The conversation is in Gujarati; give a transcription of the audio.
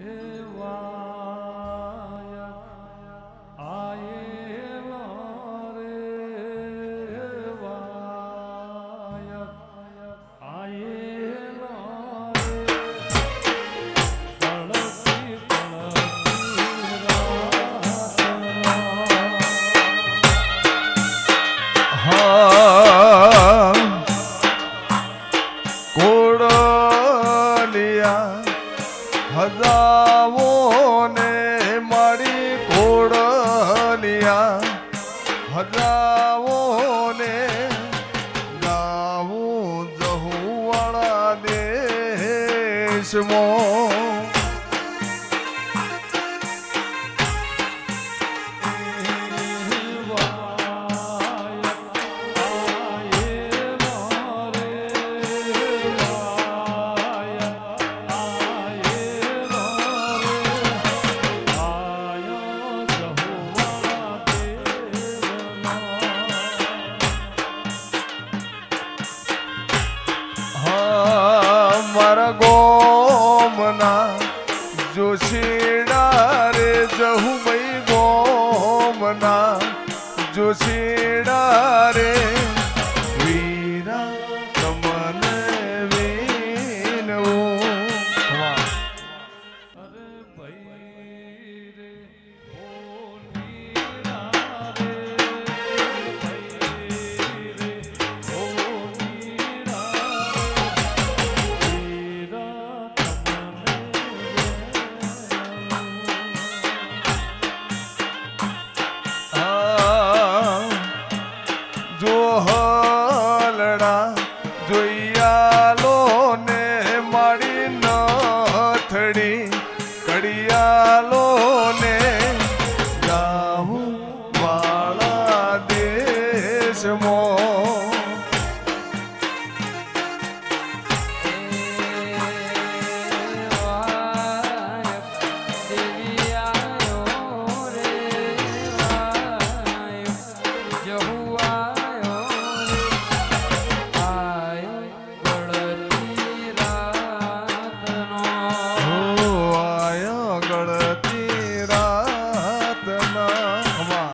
Ewa. હજાવોને મારી ખોડલિયા હજાવોને ગાવું જહુવાળા દેશમાં. મારા ગોમના જોશીડા રે જહું ભાઈ ગોમના જોશી ચાલો ને જાહું વાળા દેશમાં.